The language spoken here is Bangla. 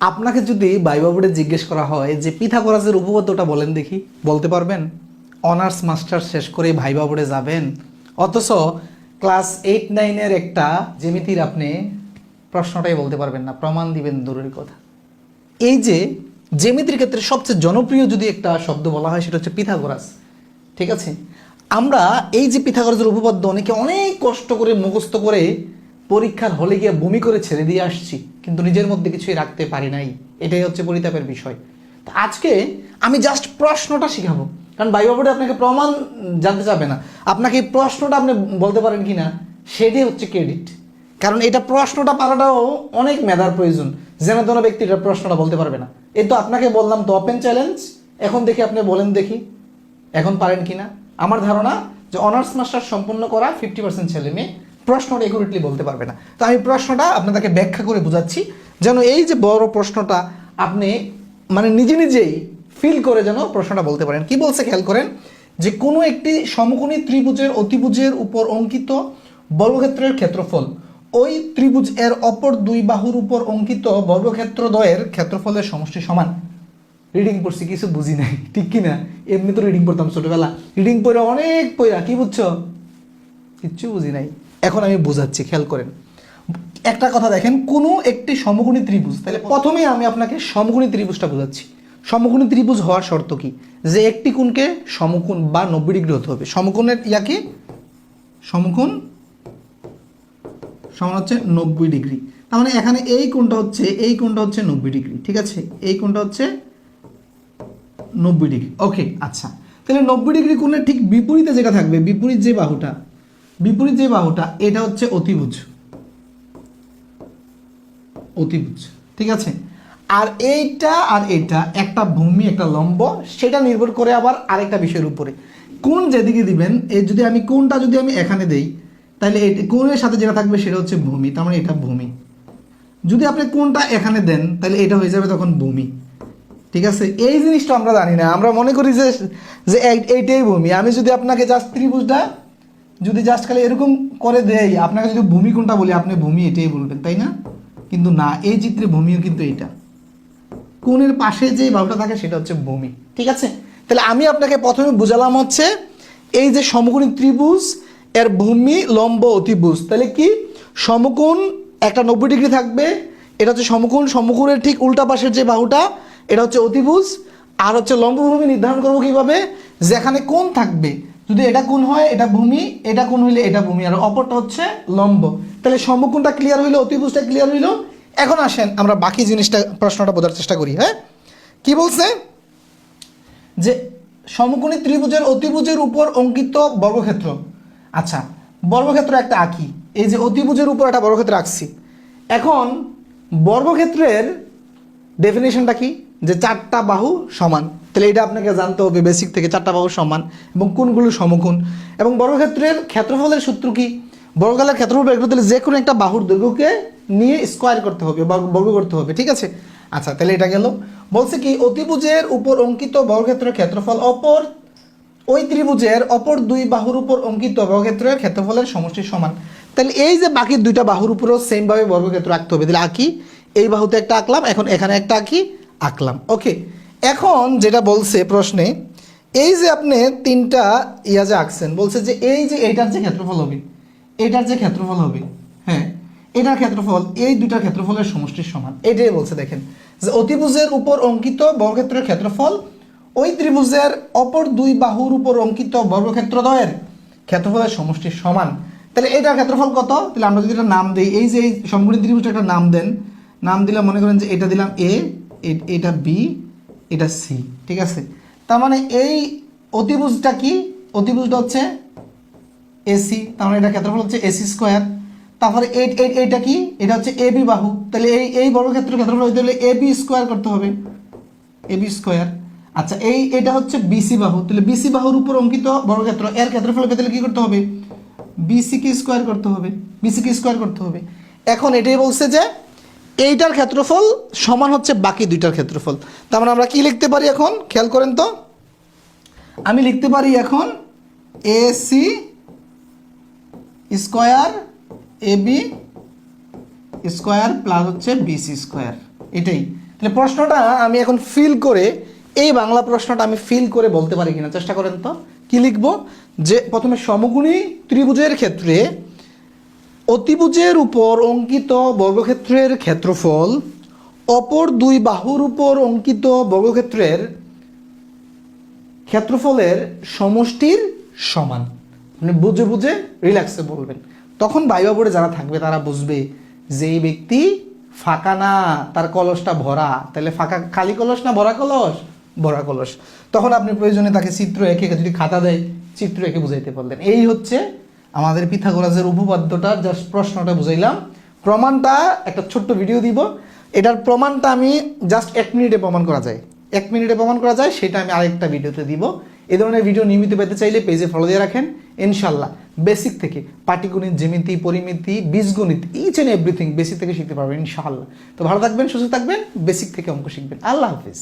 আপনাকে যদি বাইবা জিজ্ঞেস করা হয় যে পিথাগোরাসের উপপাদ্যটা বলেন দেখি, বলতে পারবেন? অনার্স মাস্টার শেষ করে ভাইবা বোর্ডে যাবেন। অথচ ক্লাস এইট নাইনের একটা জেমিতির আপনি প্রশ্নটাই বলতে পারবেন না, প্রমাণ দিবেন দূরের কথা। এই যে জেমিতির ক্ষেত্রে সবচেয়ে জনপ্রিয় যদি একটা শব্দ বলা হয়, সেটা হচ্ছে পিথাগোরাস। ঠিক আছে? আমরা এই যে পিথাগোরাসের উপপাদ্য অনেকে অনেক কষ্ট করে মুখস্থ করে পরীক্ষার হলে গিয়ে বমি করে ছেড়ে দিয়ে আসছি, কিন্তু নিজের মধ্যে কিছুই রাখতে পারি নাই। এটাই হচ্ছে পরিতাপের বিষয়। তো আজকে আমি জাস্ট প্রশ্নটা শিখাবো। কারণ বাইবা বোর্ডে আপনাকে প্রমাণ জানতে চাবে না। আপনাকে এই প্রশ্নটা আপনি বলতে পারেন কি না সেটাই হচ্ছে ক্রেডিট কারণ এটা প্রশ্নটা পারাটাও অনেক মেধার প্রয়োজন। যেন তেন ব্যক্তি এটা প্রশ্নটা বলতে পারবে না। এই তো আপনাকে বললাম তো ওপেন চ্যালেঞ্জ এখন দেখি আপনি বলেন দেখি, এখন পারেন কি না আমার ধারণা যে অনার্স মাস্টার সম্পূর্ণ করা ফিফটি পার্সেন্ট ছেলে মেয়ে। প্রশ্নটা একুরেটলি বলতে পারবে না। তো আমি প্রশ্নটা আপনাদেরকে ব্যাখ্যা করে বোঝাচ্ছি, যেন এই যে বড় প্রশ্নটা আপনি মানে নিজে নিজেই ফিল করে যেন প্রশ্নটা বলতে পারেন। কি বলছে খেয়াল করেন? যে কোনো একটি সমকোণী ত্রিভুজের অতিভুজের উপর অঙ্কিত বর্গক্ষেত্রের ক্ষেত্রফল, ওই ত্রিভুজ এর অপর দুই বাহুর উপর অঙ্কিত বর্গক্ষেত্র দ্বয়ের ক্ষেত্রফলের সমষ্টি সমান। রিডিং পড়ছি, কিছু বুঝি নাই। ঠিক কি না? এমনি তো রিডিং পড়তাম ছোটবেলা। রিডিং পড়ে অনেক পড়া কি বুঝছ? কিচ্ছু বুঝি নাই। এখন আমি বোঝাচ্ছি, খেয়াল করেন। একটা কথা দেখেন, কোনো একটি সমকোণী ত্রিভুজ, তাহলে প্রথমেই আমি আপনাকে সমকোণী ত্রিভুজটা বোঝাচ্ছি। সমকোণী ত্রিভুজ হওয়ার শর্ত কি? যে একটি কোণকে সমকোণ বা নব্বই ডিগ্রি হতে হবে। সমকোণের ইয়া কি? সমকোণ সমান হচ্ছে নব্বই ডিগ্রি। তার মানে এখানে এই কোণটা হচ্ছে, এই কোণটা হচ্ছে নব্বই ডিগ্রি, ঠিক আছে? এই কোণটা হচ্ছে নব্বই ডিগ্রি। ওকে আচ্ছা। তাহলে নব্বই ডিগ্রি কোণের ঠিক বিপরীতে যেটা থাকবে, বিপরীত যে বাহুটা বিপরীত যে বাহুটা, এটা হচ্ছে অতিভুজ। অতিভুজ, ঠিক আছে? আর এইটা আর এটা, একটা ভূমি, একটা লম্ব, সেটা নির্ভর করে আবার আরেকটা বিষয়ের উপরে। কোন যেদিকে দিবেন এই যদি আমি, কোনটা যদি আমি এখানে দেই, তাহলে কোণের সাথে যেটা থাকবে সেটা হচ্ছে ভূমি, তার মানে এটা ভূমি। যদি আপনি কোনটা এখানে দেন, তাহলে এটা হয়ে যাবে তখন ভূমি। ঠিক আছে? এই জিনিসটা আমরা জানি না। আমরা মনে করি যে যে এই- এইটাই ভূমি। আমি যদি আপনাকে জাস্ট ত্রিভুজটা যদি জাস্ট খালি এরকম করে দেয়, আপনাকে যদি ভূমি কোনটা বলি, আপনি ভূমি এটাই বলবেন, তাই না? কিন্তু না, এই চিত্রে ভূমিও কিন্তু এটা কোণের পাশে যে বাহুটা থাকে, সেটা হচ্ছে ভূমি, ঠিক আছে? তাহলে আমি আপনাকে প্রথমে বুঝালাম হচ্ছে, এই যে সমকোণী ত্রিভুজ, এর ভূমি, লম্ব, অতিভুজ, তাহলে কি? সমকোণ একটা নব্বই ডিগ্রি থাকবে, এটা হচ্ছে সমকোণ, সমকোণের ঠিক উল্টা পাশের যে বাহুটা, এটা হচ্ছে অতিভুজ, আর হচ্ছে লম্বভূমি নির্ধারণ করব কীভাবে? যেখানে কোণ থাকবে যদি এটা কোন হয়, এটা ভূমি, এটা কোন হইলে এটা ভূমি, আর অপরটা হচ্ছে লম্ব। তাহলে সমকোণটা ক্লিয়ার হইল, অতিভুজটা ক্লিয়ার হইল। এখন আসেন, আমরা বাকি জিনিসটা, প্রশ্নটা বোঝার চেষ্টা করি হ্যাঁ? কি বলছে? যে সমকোণী ত্রিভুজের অতিভুজের উপর অঙ্কিত বর্গক্ষেত্র। আচ্ছা বর্গক্ষেত্র একটা আঁকি। এই যে অতিভুজের উপর একটা বর্গক্ষেত্র আঁকছি। এখন বর্গক্ষেত্রের ডেফিনেশনটা কি? যে চারটা বাহু সমান। তাহলে এটা আপনাকে জানতে হবে বেসিক থেকে চারটা বাহু সমান এবং কোনগুলো সমকোণ। এবং বর্গক্ষেত্রের ক্ষেত্রফলের সূত্র কি? বর্গকালের ক্ষেত্রফল বের করতে হলে যে কোনো একটা বাহুর দৈর্ঘ্যকে নিয়ে স্কোয়ার করতে হবে বর্গ করতে হবে, ঠিক আছে? আচ্ছা তাহলে এটা গেল। বলছে কি, অতিভুজের উপর অঙ্কিত বর্গক্ষেত্রের ক্ষেত্রফল অপর, ওই ত্রিভুজের অপর দুই বাহুর উপর অঙ্কিত বর্গক্ষেত্রের ক্ষেত্রফলের সমষ্টি সমান। তাহলে এই যে বাকি দুইটা বাহুর উপরও সেমভাবে বর্গক্ষেত্র আঁকতে হবে। তাহলে আঁকি। এই বাহুতে একটা আঁকলাম, এখন এখানে একটা আঁকি। আঁকলাম। ওকে এখন যেটা বলছে প্রশ্নে, এই যে আপনি তিনটা ইয়া যে আঁকছেন, বলছে যে এই যে এইটার যে ক্ষেত্রফল হবে এটার যে ক্ষেত্রফল হবে হ্যাঁ এটার ক্ষেত্রফল, এই দুটার ক্ষেত্রফলের সমষ্টির সমান। এটাই বলছে, দেখেন, যে অতিভুজের উপর অঙ্কিত বর্গক্ষেত্রের ক্ষেত্রফল, ওই ত্রিভুজের অপর দুই বাহুর উপর অঙ্কিত বর্গক্ষেত্রদ্বয়ের ক্ষেত্রফলের সমষ্টির সমান। তাহলে এটার ক্ষেত্রফল কত? তাহলে আমরা যদি একটা নাম দিই, এই যে এই সমকোণী ত্রিভুজটা একটা নাম দেন, নাম দিলে মনে করেন যে এটা দিলাম এ এটা বি এটা সি ঠিক আছে? তার মানে এই অতিভুজটা কি? অতিভুজটা হচ্ছে এসি তার মানে এটা ক্ষেত্রফল হচ্ছে এসি স্কোয়ার তারপরে এই এই- এইটা কি? এটা হচ্ছে এ বি বাহু। তাহলে এই এই বর্গক্ষেত্রের ক্ষেত্রফল হইতে হলে এ বি স্কোয়ার করতে হবে। এ বি স্কোয়ার আচ্ছা এই এটা হচ্ছে বিসি বাহু। তাহলে বিসি বাহুর উপর অঙ্কিত বর্গক্ষেত্র, এর ক্ষেত্রফল পেতে হলে কি করতে হবে? বিসি কি স্কোয়ার করতে হবে। বিসি কি স্কোয়ার করতে হবে। এখন এটাই বলছে যে এইটার ক্ষেত্রফল সমান হচ্ছে বাকি দুইটার ক্ষেত্রফল। তার মানে আমরা কি লিখতে পারি এখন? খেয়াল করেন তো। আমি লিখতে পারি এখন A C square A B square plus হচ্ছে বিসি স্কোয়ার। এটাই। তাহলে প্রশ্নটা আমি এখন ফিল করে, এই বাংলা প্রশ্নটা আমি ফিল করে বলতে পারি কিনা, চেষ্টা করেন তো। কি লিখব? যে প্রথমে সমগুণী ত্রিভুজের ক্ষেত্রে অতিভুজের উপর অঙ্কিত বর্গক্ষেত্রের ক্ষেত্রফল, অপর দুই বাহুর উপর অঙ্কিত বর্গক্ষেত্রের ক্ষেত্রফলের সমষ্টির সমান। মানে বুঝে বুঝে রিল্যাক্সে বলবেন। তখন ভাইবা বোর্ডে যারা থাকবে, তারা বুঝবে যে এই ব্যক্তি ফাঁকা না, তার কলসটা ভরা। তাহলে ফাঁকা, খালি কলস না ভরা কলস? ভরা কলস। তখন আপনি প্রয়োজনে তাকে চিত্র এঁকে যদি খাতা দেয়, চিত্র এঁকে বুঝাইতে পারলেন। এই হচ্ছে আমাদের পিথাগোরাসের উপপাদ্যটা জাস্ট প্রশ্নটা বুঝাইলাম। প্রমাণটা, একটা ছোট্ট ভিডিও দিব। এটার প্রমাণটা আমি জাস্ট এক মিনিটে প্রমাণ করা যায়। এক মিনিটে প্রমাণ করা যায়, সেটা আমি আরেকটা ভিডিওতে দিব। এ ধরনের ভিডিও নিয়মিত পেতে চাইলে পেজে ফলো দিয়ে রাখেন ইনশাল্লাহ বেসিক থেকে, পাটিগণিত, জ্যামিতি, পরিমিতি, বীজগণিত ইচ অ্যান্ড এভরিথিং বেসিক থেকে শিখতে পারবেন, ইনশাআল্লাহ। তো ভালো থাকবেন, সুস্থ থাকবেন বেসিক থেকে অঙ্ক শিখবেন। আল্লাহ হাফিজ।